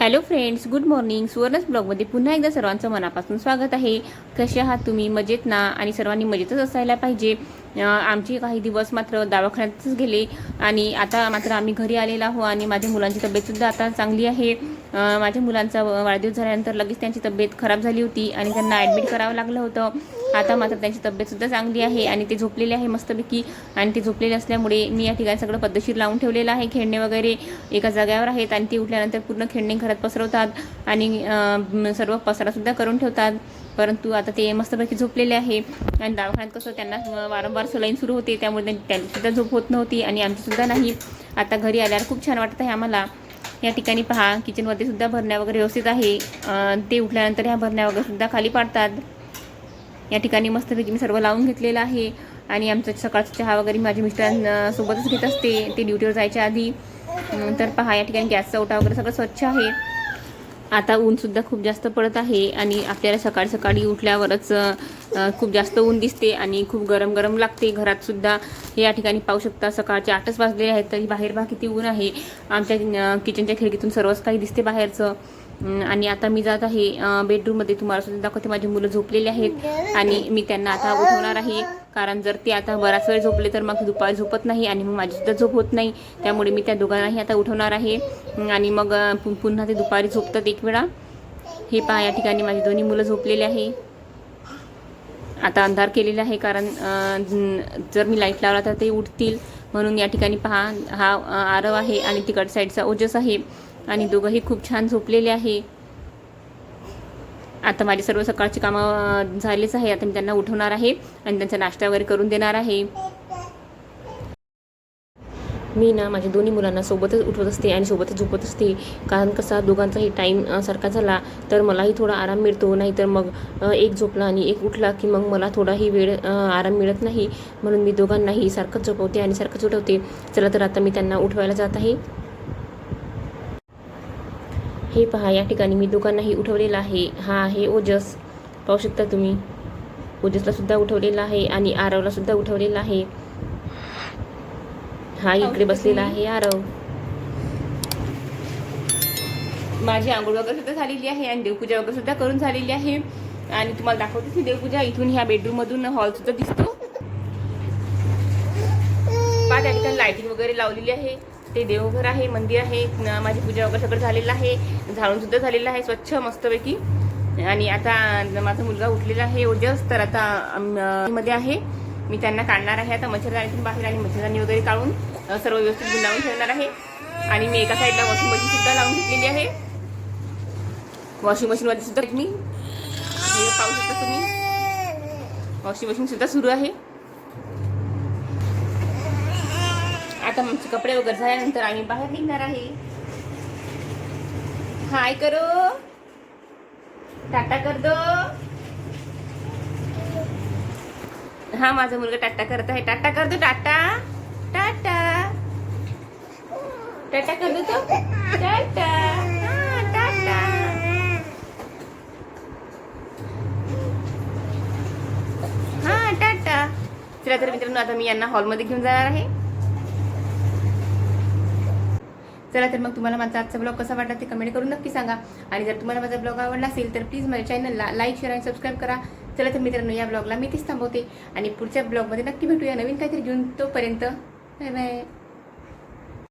Hello friends good morning सुवर्णस ब्लॉगमध्ये पुन्हा एकदा सर्वांचं मनापासून स्वागत आहे. कसे आहात तुम्ही? मजेत ना? आणि सर्वांनी मजेतच असायला पाहिजे. आमचे काही दिवस मात्र दवाखान्यातच गेले आणि आता मात्र आम्ही घरी आलेलो आहो आणि माझ्या मुलांची तब्येतसुद्धा आता चांगली आहे. माझ्या मुलांचा वाढदिवस झाल्यानंतर लगेच त्यांची तब्येत खराब झाली होती आणि त्यांना ॲडमिट करावं लागलं होतं. आता मात्र त्यांची तब्येतसुद्धा चांगली आहे आणि ते झोपलेले आहे मस्तपैकी. आणि ते झोपलेले असल्यामुळे मी या ठिकाणी सगळं पद्धतशीर लावून ठेवलेलं आहे. खेळणे वगैरे एका जाग्यावर आहेत आणि ते उठल्यानंतर पूर्ण खेळणे घरात पसरवतात आणि सर्व पसरासुद्धा करून ठेवतात. परंतु आता ते मस्तपैकी झोपलेले आहे. आणि दवाखान्यात कसं त्यांना वारंवार सलाईन सुरू होते. त्यामुळे त्यां- त्यांचीसुद्धा झोप होत नव्हती आणि आमचीसुद्धा नाही. आता घरी आल्यावर खूप छान वाटत आहे आम्हाला. या ठिकाणी पहा किचनमध्ये सुद्धा भरण्या वगैरे व्यवस्थित आहे. ते उठल्यानंतर ह्या भरण्या वगैरे सुद्धा खाली पाडतात. या ठिकाणी मस्तपैकी मी सर्व लावून घेतलेलं आहे. आणि आमचं सकाळचा चहा वगैरे माझ्या मिस्टरांसोबतच घेत असते. ते ड्युटीवर जायच्या आधी. तर पहा या ठिकाणी गॅसचा ओटा वगैरे सगळं स्वच्छ आहे. आता ऊनसुद्धा खूप जास्त पडत आहे आणि आपल्याला सकाळी सकाळी उठल्यावरच खूप जास्त ऊन दिसते आणि खूप गरम गरम लागते. घरातसुद्धा या ठिकाणी पाहू शकता सकाळचे आठच वाजलेले आहेत तरी बाहेर बा किती ऊन आहे. आमच्या किचनच्या खिडकीतून सर्वच काही दिसते बाहेरचं. आणि आता मी जात आहे बेडरूममध्ये तुम्हाला सुद्धा दाखवते माझी मुलं झोपलेली आहेत आणि मी त्यांना आता उठवणार आहे. कारण जर ते आता बराच वेळ झोपले तर मग दुपारी झोपत नाही आणि मग माझीसुद्धा झोप होत नाही. त्यामुळे मी त्या दोघांनाही आता उठवणार आहे. आणि मग पु- पुन्हा ते दुपारी झोपतात एक वेळा. हे पहा या ठिकाणी माझी दोन्ही मुलं झोपलेली आहे. आता अंधार केलेला आहे कारण जर मी लाइट लावला तर ते उठतील. म्हणून या ठिकाणी पहा हा आरव आहे आणि तिकड साईडचा ओजस आहे. आणि दोघंही खूप छान झोपलेले आहे. आता माझी सर्व सकाळची कामं झालीच आहे. आता मी त्यांना उठवणार आहे आणि त्यांचा नाश्ता वगैरे करून देणार आहे. मी ना माझ्या दोन्ही मुलांना सोबतच उठवत असते आणि सोबतच झोपत असते. कारण कसा दोघांचाही टाईम सारखा झाला तर मलाही थोडा आराम मिळतो. नाहीतर मग एक झोपला आणि एक उठला की मग मला थोडाही वेळ आराम मिळत नाही. म्हणून मी दोघांनाही सारखंच झोपवते आणि सारखंच उठवते. चला तर आता मी त्यांना उठवायला जात आहे. हे पहा या ठिकाणी मी दोघांनाही उठवलेलं आहे. हा आहे ओजस. पाहू शकता तुम्ही. ओजसला सुद्धा उठवलेला आहे आणि आरवला सुद्धा उठवलेला आहे. हा इकडे बसलेला आहे आरव. माझी आंघोळ वगैरे सुद्धा झालेली आहे आणि देवपूजा वगैरे सुद्धा करून झालेली आहे. आणि तुम्हाला दाखवतेच मी देवपूजा. इथून ह्या बेडरूम मधून हॉल सुद्धा दिसतो. पहा त्या ठिकाणी लाइटिंग वगैरे लावलेली आहे. ते देवघर आहे मंदिर आहे माझी पूजा वगैरे सगळं झालेलं आहे झाडूनसुद्धा झालेलं आहे स्वच्छ मस्तपैकी. आणि आता माझा मुलगा उठलेला आहे ओजस तर आता मध्ये आहे. मी त्यांना काढणार आहे आता मच्छरदाणीतून बाहेर आणि मच्छरदाणी वगैरे काढून सर्व व्यवस्थित लावून ठेवणार आहे. आणि मी एका साईडला वॉशिंग मशीन सुद्धा लावून घेतलेली आहे. वॉशिंग मशीनमध्ये सुद्धा मी. पाहू शकता तुम्ही. वॉशिंग मशीन सुद्धा सुरू आहे. आता आमचे कपडे वगैरे झाल्यानंतर आम्ही बाहेर निघणार आहे. हाय करो. टाटा कर दो हा माझा मुलगा टाटा करत आहे. टाटा कर दो टाटा. टाटा. टाटा कर दो तो. टाटा. टाटा. हा टाटा. चला तर मित्रांनो आता मी यांना हॉलमध्ये घेऊन जाणार आहे. चला तर मग तुम्हाला माझा आजचा ब्लॉग कसा वाटला ते कमेंट करून नक्की सांगा. आणि जर तुम्हाला माझा ब्लॉग आवडला असेल तर प्लीज माझ्या चॅनलला लाईक शेअर आणि सबस्क्राईब करा. चला तर मित्रांनो या ब्लॉगला मी तीच थांबवते. आणि पुढच्या ब्लॉगमध्ये नक्की भेटूया. नवीन काहीतरी घेऊन तोपर्यंत बाय बाय